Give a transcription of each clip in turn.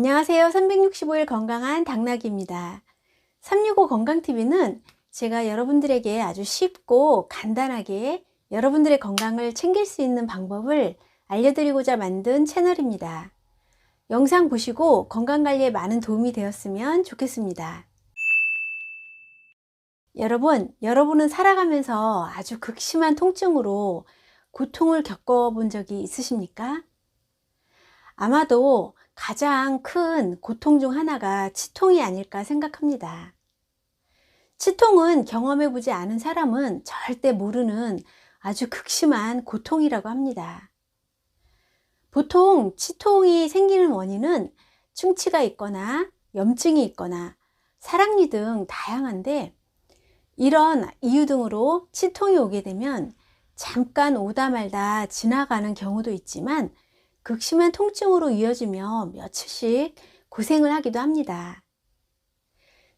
안녕하세요. 365일 건강한 당나귀입니다. 365 건강TV는 제가 여러분들에게 아주 쉽고 간단하게 여러분들의 건강을 챙길 수 있는 방법을 알려드리고자 만든 채널입니다. 영상 보시고 건강관리에 많은 도움이 되었으면 좋겠습니다. 여러분, 여러분은 살아가면서 아주 극심한 통증으로 고통을 겪어본 적이 있으십니까? 아마도 가장 큰 고통 중 하나가 치통이 아닐까 생각합니다. 치통은 경험해 보지 않은 사람은 절대 모르는 아주 극심한 고통이라고 합니다. 보통 치통이 생기는 원인은 충치가 있거나 염증이 있거나 사랑니 등 다양한데 이런 이유 등으로 치통이 오게 되면 잠깐 오다 말다 지나가는 경우도 있지만 극심한 통증으로 이어지며 며칠씩 고생을 하기도 합니다.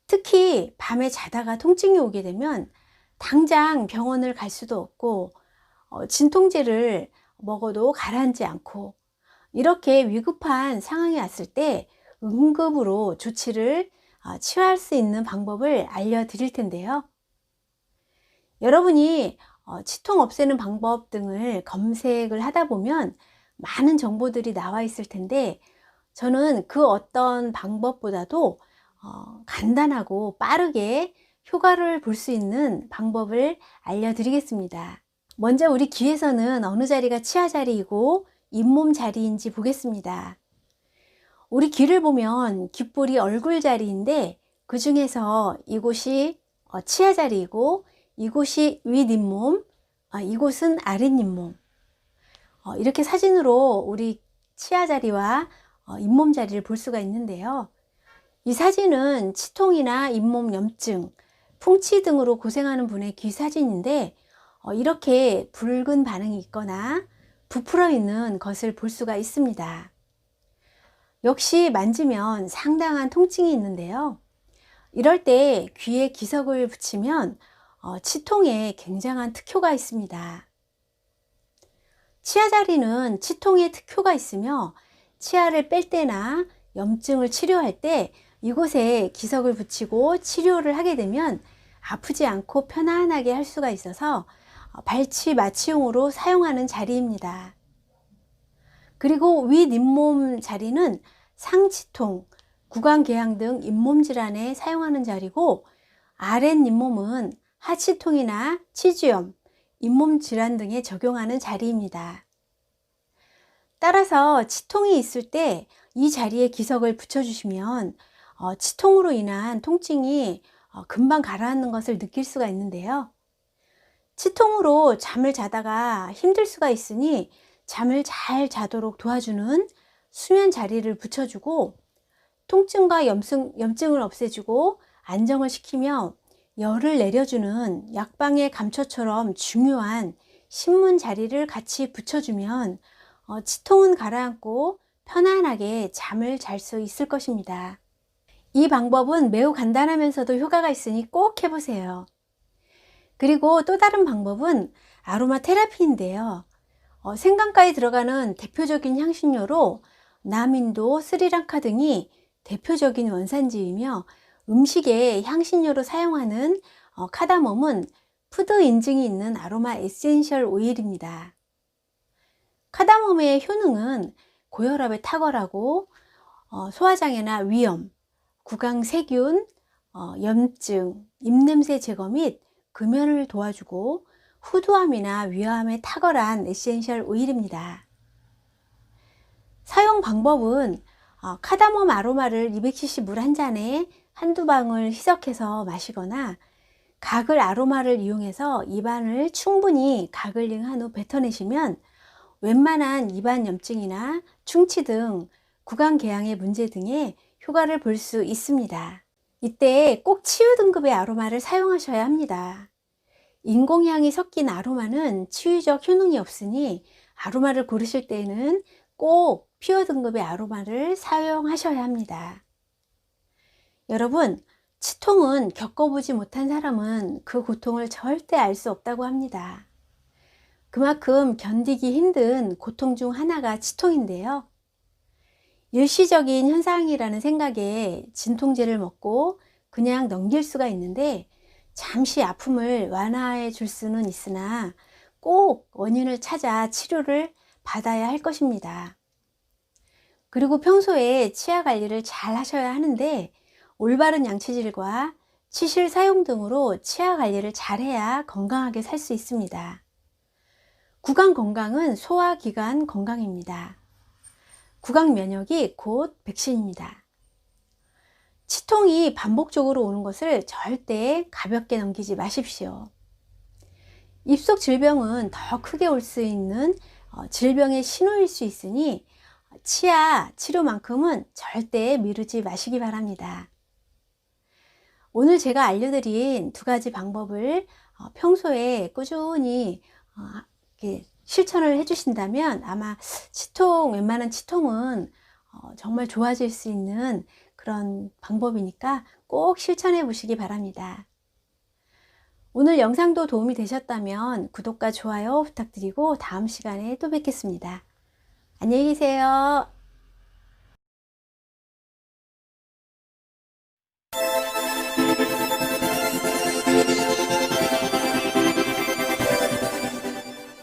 특히 밤에 자다가 통증이 오게 되면 당장 병원을 갈 수도 없고 어, 진통제를 먹어도 가라앉지 않고 이렇게 위급한 상황이 왔을 때 응급으로 조치를 어, 취할 수 있는 방법을 알려드릴 텐데요. 여러분이 어, 치통 없애는 방법 등을 검색을 하다 보면 많은 정보들이 나와 있을 텐데 저는 그 어떤 방법보다도 어, 간단하고 빠르게 효과를 볼 수 있는 방법을 알려드리겠습니다. 먼저 우리 귀에서는 어느 자리가 치아 자리이고 잇몸 자리인지 보겠습니다. 우리 귀를 보면 귓볼이 얼굴 자리인데 그 중에서 이곳이 어, 치아 자리이고 이곳이 윗잇몸, 아, 이곳은 아랫잇몸. 어, 이렇게 사진으로 우리 치아 자리와 어, 잇몸 자리를 볼 수가 있는데요. 이 사진은 치통이나 잇몸 염증, 풍치 등으로 고생하는 분의 귀 사진인데 어, 이렇게 붉은 반응이 있거나 부풀어 있는 것을 볼 수가 있습니다. 역시 만지면 상당한 통증이 있는데요. 이럴 때 귀에 기석을 붙이면 어, 치통에 굉장한 특효가 있습니다. 치아 자리는 치통에 특효가 있으며 치아를 뺄 때나 염증을 치료할 때 이곳에 기석을 붙이고 치료를 하게 되면 아프지 않고 편안하게 할 수가 있어서 발치 마취용으로 사용하는 자리입니다. 그리고 윗 잇몸 자리는 상치통, 구강궤양 등 잇몸 질환에 사용하는 자리고 아랫 잇몸은 하치통이나 치주염, 잇몸 질환 등에 적용하는 자리입니다. 따라서 치통이 있을 때 이 자리에 기석을 붙여주시면 어, 치통으로 인한 통증이 어, 금방 가라앉는 것을 느낄 수가 있는데요. 치통으로 잠을 자다가 힘들 수가 있으니 잠을 잘 자도록 도와주는 수면 자리를 붙여주고 통증과 염증, 염증을 없애주고 안정을 시키며 열을 내려주는 약방의 감초처럼 중요한 신문 자리를 같이 붙여주면 어, 치통은 가라앉고 편안하게 잠을 잘 수 있을 것입니다. 이 방법은 매우 간단하면서도 효과가 있으니 꼭 해보세요. 그리고 또 다른 방법은 아로마 테라피인데요. 어, 생강가에 들어가는 대표적인 향신료로 남인도, 스리랑카 등이 대표적인 원산지이며 음식에 향신료로 사용하는 어, 카다멈은 푸드 인증이 있는 아로마 에센셜 오일입니다. 카다멈의 효능은 고혈압에 탁월하고 어, 소화장애나 위염, 구강 세균, 어, 염증, 입냄새 제거 및 금연을 도와주고 후두암이나 위암에 탁월한 에센셜 오일입니다. 사용 방법은 어, 카다멈 아로마를 200cc 물 한 잔에 한두 방울 희석해서 마시거나 가글 아로마를 이용해서 입안을 충분히 가글링 한 후 뱉어내시면 웬만한 입안 염증이나 충치 등 구강 궤양의 문제 등에 효과를 볼 수 있습니다. 이때 꼭 치유 등급의 아로마를 사용하셔야 합니다. 인공향이 섞인 아로마는 치유적 효능이 없으니 아로마를 고르실 때는 꼭 퓨어 등급의 아로마를 사용하셔야 합니다. 여러분, 치통은 겪어보지 못한 사람은 그 고통을 절대 알 수 없다고 합니다. 그만큼 견디기 힘든 고통 중 하나가 치통인데요. 일시적인 현상이라는 생각에 진통제를 먹고 그냥 넘길 수가 있는데 잠시 아픔을 완화해 줄 수는 있으나 꼭 원인을 찾아 치료를 받아야 할 것입니다. 그리고 평소에 치아 관리를 잘 하셔야 하는데 올바른 양치질과 치실 사용 등으로 치아 관리를 잘 해야 건강하게 살 수 있습니다. 구강 건강은 소화기관 건강입니다. 구강 면역이 곧 백신입니다. 치통이 반복적으로 오는 것을 절대 가볍게 넘기지 마십시오. 입속 질병은 더 크게 올 수 있는 어, 질병의 신호일 수 있으니 치아 치료만큼은 절대 미루지 마시기 바랍니다. 오늘 제가 알려드린 두 가지 방법을 어, 평소에 꾸준히 어, 실천을 해주신다면 아마 치통, 웬만한 치통은 정말 좋아질 수 있는 그런 방법이니까 꼭 실천해 보시기 바랍니다. 오늘 영상도 도움이 되셨다면 구독과 좋아요 부탁드리고 다음 시간에 또 뵙겠습니다. 안녕히 계세요.